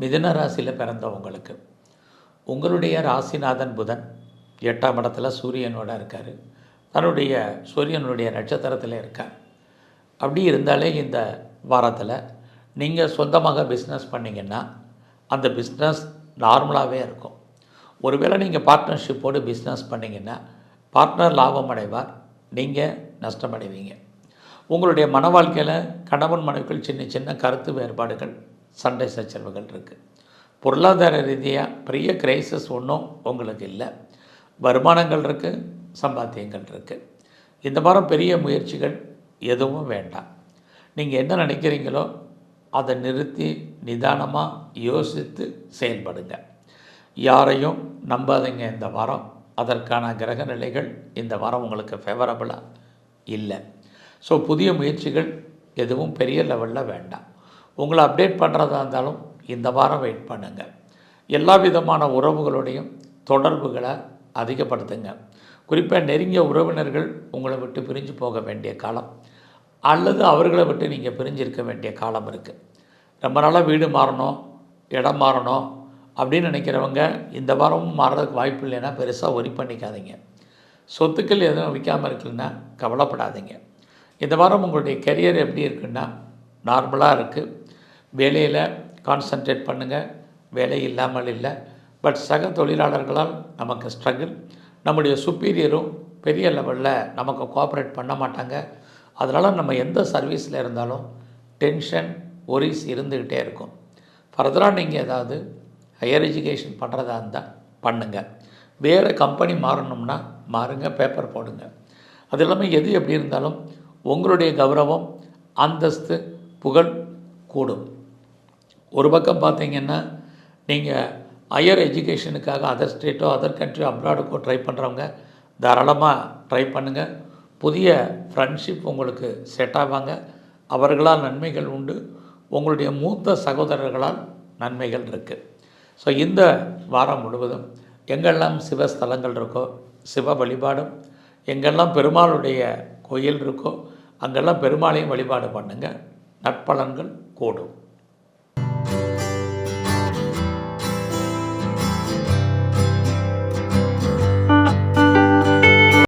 மிதுன ராசியில் பிறந்தவங்களுக்கு. உங்களுடைய ராசிநாதன் புதன் எட்டாம் இடத்துல சூரியனோட இருக்கார். தன்னுடைய சூரியனுடைய நட்சத்திரத்தில் இருக்கார். அப்படி இருந்தாலே இந்த வாரத்தில் நீங்கள் சொந்தமாக பிஸ்னஸ் பண்ணிங்கன்னா அந்த பிஸ்னஸ் நார்மலாகவே இருக்கும். ஒருவேளை நீங்கள் பார்ட்னர்ஷிப்போடு பிஸ்னஸ் பண்ணிங்கன்னா பார்ட்னர் லாபம் அடைவார் நீங்கள் நஷ்டமடைவீங்க உங்களுடைய மன வாழ்க்கையில் கணவன் மனைவிக்குள் சின்ன சின்ன கருத்து வேறுபாடுகள் சண்டை சச்சரவுகள் இருக்குது பொருளாதார ரீதியாக பெரிய கிரைசஸ் ஒன்றும் உங்களுக்கு இல்லை. வருமானங்கள் இருக்குது சம்பாத்தியங்கள் இருக்குது இந்த வாரம் பெரிய முயற்சிகள் எதுவும் வேண்டாம். நீங்கள் என்ன நினைக்கிறீங்களோ அதை நிறுத்தி நிதானமாக யோசித்து செயல்படுங்க. யாரையும் நம்பாதீங்க இந்த வாரம். அதற்கான கிரக நிலைகள் இந்த வாரம் உங்களுக்கு ஃபேவரபுளாக இல்லை. ஸோ புதிய முயற்சிகள் எதுவும் பெரிய லெவலில் வேண்டாம். உங்களை அப்டேட் பண்ணுறதா இருந்தாலும் இந்த வாரம் வெயிட் பண்ணுங்கள் எல்லா விதமான உறவுகளுடையும் தொடர்புகளை அதிகப்படுத்துங்க. குறிப்பாக நெருங்கிய உறவினர்கள் உங்களை விட்டு பிரிஞ்சு போக வேண்டிய காலம் அல்லது அவர்களை விட்டு நீங்கள் பிரிஞ்சிருக்க வேண்டிய காலம் இருக்குது ரொம்ப நாளாக வீடு மாறணும் இடம் மாறணும் அப்படின்னு நினைக்கிறவங்க இந்த வாரமும் மாறுறதுக்கு வாய்ப்பு இல்லைன்னா பெருசாக ஒரி பண்ணிக்காதீங்க. சொத்துக்கள் எதுவும் விற்காமல் இருக்குன்னா கவலைப்படாதீங்க. இந்த வாரம் உங்களுடைய கெரியர் எப்படி இருக்குன்னா நார்மலாக இருக்குது வேலையில் கான்சன்ட்ரேட் பண்ணுங்கள் வேலை இல்லாமல் இல்லை. பட் சக தொழிலாளர்களால் நமக்கு ஸ்ட்ரகிள் நம்முடைய சுப்பீரியரும் பெரிய லெவலில் நமக்கு கோஆப்ரேட் பண்ண மாட்டாங்க. அதனால் நம்ம எந்த சர்வீஸில் இருந்தாலும் டென்ஷன் ஒரிஸ் இருந்துக்கிட்டே இருக்கும். ஃபர்தராக நீங்கள் ஏதாவது ஹையர் எஜுகேஷன் பண்ணுறதா இருந்தால் பண்ணுங்கள் வேறு கம்பெனி மாறணும்னா மாறுங்க பேப்பர் போடுங்க. அது இல்லாமல் எது எப்படி இருந்தாலும் உங்களுடைய கௌரவம் அந்தஸ்து புகழ் கூடும். ஒரு பக்கம் பார்த்தீங்கன்னா நீங்கள் ஹையர் எஜுகேஷனுக்காக அதர் ஸ்டேட்டோ அதர் கண்ட்ரியோ அப்ராடுக்கோ ட்ரை பண்ணுறவங்க தாராளமாக ட்ரை பண்ணுங்கள் புதிய ஃப்ரெண்ட்ஷிப் உங்களுக்கு செட் ஆவாங்க. அவர்களால் நன்மைகள் உண்டு. உங்களுடைய மூத்த சகோதரர்களால் நன்மைகள் இருக்குது ஸோ இந்த வாரம் முழுவதும் எங்கெல்லாம் சிவஸ்தலங்கள் இருக்கோ சிவ வழிபாடும் எங்கெல்லாம் பெருமாளுடைய கோயில் இருக்கோ அங்கெல்லாம் பெருமாளையும் வழிபாடு பண்ணுங்கள் நற்பலன்கள் கூடும். thank you